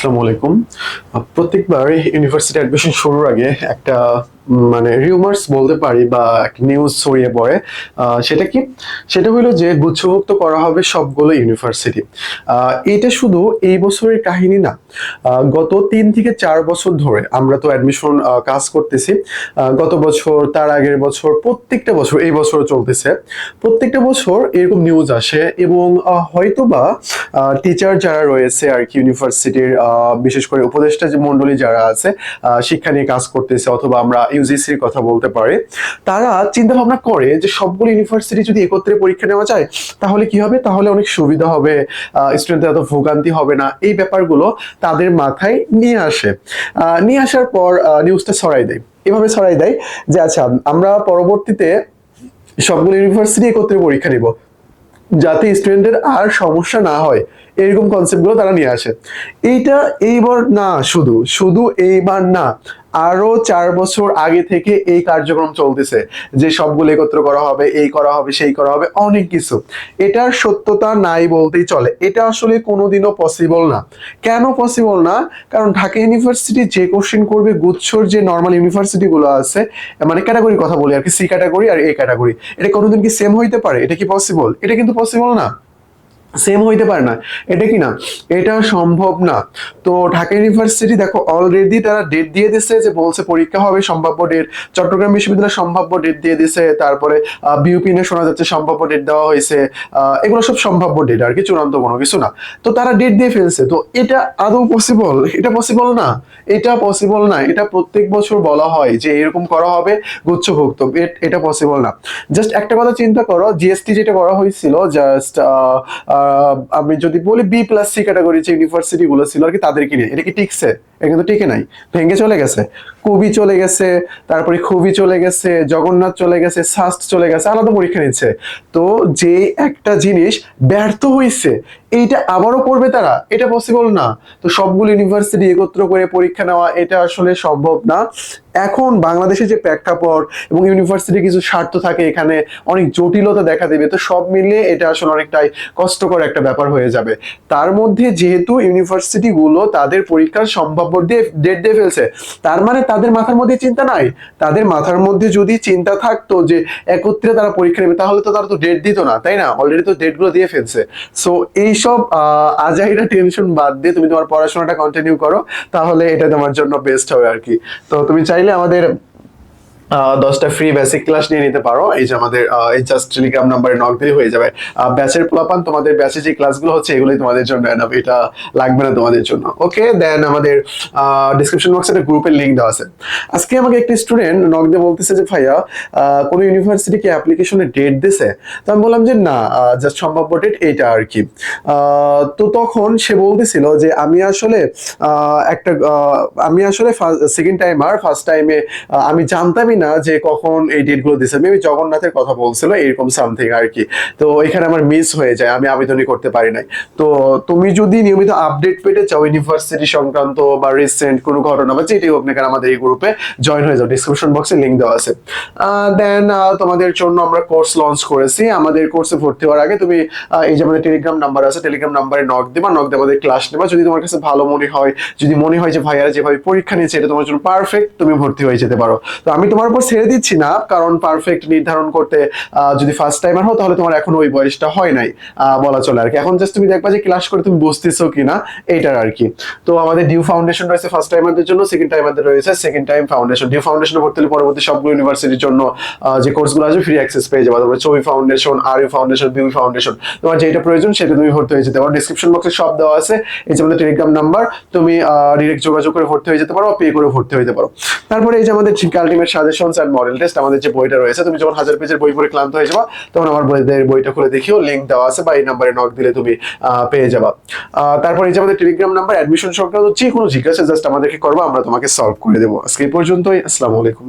আসসালামু আলাইকুম। প্রত্যেকবার ইউনিভার্সিটি অ্যাডমিশন শুরুর আগে একটা মানে রিউমার্স বলতে পারি বা একটা নিউজ ছড়িয়ে পড়ে। সেটা কি? সেটা হলো যে গুচ্ছভুক্ত করা হবে সবগুলো ইউনিভার্সিটি এটা শুধু এই বছরের কাহিনী না গত তিন থেকে চার বছর ধরে আমরা তো অ্যাডমিশন কাজ করতেছি। গত বছর, তার আগের বছর, প্রত্যেকটা বছর, এই বছর চলতেছে। প্রত্যেকটা বছর এরকম নিউজ আসে এবং হয়তোবা টিচার যারা রয়েছে আর কি ইউনিভার্সিটির বিশেষ করে উপদেষ্টা যে মন্ডলী যারা আছে শিক্ষা নিয়ে কাজ করতেছে অথবা আমরা ইউজিসির কথা বলতে পারি, তারা চিন্তা ভাবনা করে যে সবগুলো ইউনিভার্সিটি যদি একত্রে পরীক্ষা নেওয়া যায়, তাহলে কি হবে? তাহলে অনেক সুবিধা হবে স্টুডেন্টদের এত ভোগান্তি হবে না। এই ব্যাপারগুলো তাদের মাথায় নিয়ে আসে। নিয়ে আসার পর নিউজটা ছড়াই দেয়। এভাবে ছড়াই দেয় যে আচ্ছা আমরা পরবর্তীতে সবগুলো ইউনিভার্সিটি একত্রে পরীক্ষা নিব। যাতে স্টুডেন্টের আর সমস্যা না হয়, এরকম কনসেপ্টগুলো তারা নিয়ে আসে। এইটা এইবার না, শুধু শুধু এইবার না। আরও চার বছর আগে থেকে এই কার্যক্রম চলতেছে। যে সবগুলো একত্র করা হবে, এই করা হবে, সেই করা হবে, অনেক কিছু। এটার সত্যতা নাই বলতেই চলে। এটা আসলে কোনোদিনও পসিবল না। কেন পসিবল না? কারণ ঢাকা ইউনিভার্সিটি যে কোশ্চেন করবে, গুচ্ছর যে নর্মাল ইউনিভার্সিটি গুলো আছে মানে ক্যাটাগরির কথা বলি আর কি সি ক্যাটাগরি আর এ ক্যাটাগরি এটা কোনোদিন কি সেম হইতে পারে? এটা কি পসিবল এটা কিন্তু পসিবল না। সেম হইতে পারে না। এটা কি না? এটা সম্ভব না। তো ঢাকা ইউনিভার্সিটি দেখো অলরেডি তারা ডেট দিয়ে দিছে যে বলছে পরীক্ষা হবে সম্ভাব্য ডেট চট্টগ্রাম বিশ্ববিদ্যালয় সম্ভাব্য ডেট দিয়ে দিছে, তারপরে বিউপি নিয়ে শোনা যাচ্ছে সম্ভাব্য ডেট দেওয়া হয়েছে। এগুলো সব সম্ভাব্য ডেট আর কি, চূড়ান্ত কোনো কিছু না। তো তারা ডেট দিয়ে ফেলছে। তো এটা আদৌ পসিবল এটা পসিবল না। এটা পসিবল না। এটা প্রত্যেক বছর বলা হয় যে এরকম করা হবে, গুচ্ছভুক্ত। এটা পসিবল না। জাস্ট একটা কথা চিন্তা করো জিএসটি যেটা করা হয়েছিল জাস্ট আমি যদি বলি বি প্লাস সি ক্যাটাগরি যে ইউনিভার্সিটি গুলো ছিল আর কি, তাদেরকে নিয়ে, এটা কি টিকছে কিন্তু টিকে নাই। ভেঙে চলে গেছে। কবি চলে গেছে, তারপরে খুবই চলে গেছে, জগন্নাথ চলে গেছে সাস্ট চলে গেছে, আলাদা পরীক্ষা নিচ্ছে। তো যে একটা জিনিস ব্যর্থ হয়েছে এইটা আবারও করবে তারা? এটা পসিবল না। তো সবগুলো ইউনিভার্সিটি একত্র করে পরীক্ষা নেওয়া, এটা আসলে সম্ভব না। এখন বাংলাদেশে যে প্রেক্ষাপট এবং ইউনিভার্সিটি কিছু স্বার্থ থাকে, এখানে অনেক জটিলতা দেখা দেবে। তো সব মিলিয়ে এটা আসলে অনেকটাই কষ্টকর একটা ব্যাপার হয়ে যাবে। তার মধ্যে যেহেতু ইউনিভার্সিটি গুলো তাদের পরীক্ষার সম্ভাব্য ডেট দিয়ে ফেলছে। তার মানে তাদের মাথার মধ্যে চিন্তা নাই। তাদের মাথার মধ্যে যদি চিন্তা থাকতো যে একত্রে তারা পরীক্ষা নেবে, তাহলে তো তারা তো ডেট দিত না, তাই না? অলরেডি তো ডেটগুলো দিয়ে ফেলছে। সো এইসব আজাহিরা টেনশন বাদ দিয়ে তুমি তোমার পড়াশোনাটা কন্টিনিউ করো, তাহলে এটা তোমার জন্য বেস্ট হবে আর কি। তো তুমি চাইলে আমাদের দশটা ফ্রি বেসিক ক্লাস নিয়ে নিতে পারো। এই যে আমাদের এই জাস্ট টেলিগ্রাম নাম্বারে নক দিয়ে হয়ে যাবে। ব্যাচের প্লাপান তোমাদের ব্যাচে যে ক্লাসগুলো হচ্ছে, এগুলোই তোমাদের জন্য এটা লাগবে না তোমাদের জন্য। ওকে দেন আমাদের ডিসক্রিপশন বক্সে একটা গ্রুপের লিঙ্ক দেওয়া আছে। আজকে আমাকে একটি স্টুডেন্ট নক দিয়ে বলতেছে যে, ভাইয়া কোনো ইউনিভার্সিটি কি অ্যাপ্লিকেশনে ডেট দিছে? তো আমি বললাম যে, না জাস্ট সম্ভাব্য ডেট এইটা আর কি। তো তখন সে বলতেছিল যে, আমি আসলে একটা আমি আসলে সেকেন্ড টাইম আর ফার্স্ট টাইমে আমি জানতামই না যে কখন এই ডেটগুলো দিছে মেবি জগন্নাথের কথা বলছিল এরকম সামথিং আর কি। তো এখানে আমার মিস হয়ে যায়, আমি আবেদনই করতে পারি নাই। তো তুমি যদি নিয়মিত আপডেট পেতে চাও ইউনিভার্সিটি সংক্রান্ত বা রিসেন্ট কোনো ঘটনা বা যেটি হোক না কেন আমাদের এই গ্রুপে জয়েন হয়ে যাও। ডিসক্রিপশন বক্সে লিঙ্ক দেওয়া আছে। দেন তোমাদের জন্য আমরা কোর্স লঞ্চ করেছি। আমাদের কোর্সে ভর্তি হওয়ার আগে তুমি এই যে আমাদের টেলিগ্রাম নাম্বার আছে টেলিগ্রাম নাম্বারে নক দেবা নক দিয়ে আমাদের ক্লাস নেবা। যদি তোমার কাছে ভালো মনে হয়, যদি মনে হয় যে ভাইয়ারা যেভাবে পরীক্ষা নিয়েছে, এটা তোমার জন্য পারফেক্ট তুমি ভর্তি হয়ে যেতে পারো। তো আমি তোমার উপর ছেড়ে দিচ্ছি না, কারণ পারফেক্ট নির্ধারণ করতে যদি ফার্স্ট টাইমার হও তাহলে তোমার এখন ওই বয়সটা হয় নাই বলা চলে আর কি। এখন জাস্ট তুমি দেখবা যে ক্লাস করে তুমি বুঝতেছো কিনা, এইটার আর কি। তো আমাদের ডিউ ফাউন্ডেশন রয়েছে ফার্স্ট টাইমারদের জন্য সেকেন্ড টাইমারদের রয়েছে second time foundation DU foundation ভর্তি হলে পরবর্তী সবগুলো ইউনিভার্সিটির জন্য যে কোর্সগুলো আছে ফ্রি অ্যাক্সেস পেয়ে যাবে। তারপরে ছবি ফাউন্ডেশন আর ইউ ফাউন্ডেশন বিউ ফাউন্ডেশন তোমার যেটা প্রয়োজন সেটা তুমি ভর্তি হয়ে যেতে পারো। ডিসক্রিপশন বক্সে সব দেওয়া আছে, এই যে আমাদের টেলিগ্রাম নাম্বার তুমি ডিরেক্ট যোগাযোগ করে ভর্তি হয়ে যেতে পারো পে করে ভর্তি হয়ে যেতে পারো। তারপরে এই যে আমাদের ultimate suggestions and model test আমাদের যে বইটা রয়েছে, তুমি যখন হাজার পেজের বই পড়ে ক্লান্ত হয়ে যাবা, তখন আমার বইদের বইটা খুলে দেখিও লিঙ্ক দেওয়া আছে বা এই নাম্বারে নক দিলে তুমি পেয়ে যাবা। তারপর এই যে আমাদের টেলিগ্রাম নাম্বার অ্যাডমিশন সংক্রান্ত যে কোনো জিজ্ঞাসা জাস্ট আমাদেরকে করবা, আমরা তোমাকে সলভ করে দেবো। আজকে এই পর্যন্তই, আসসালামু আলাইকুম।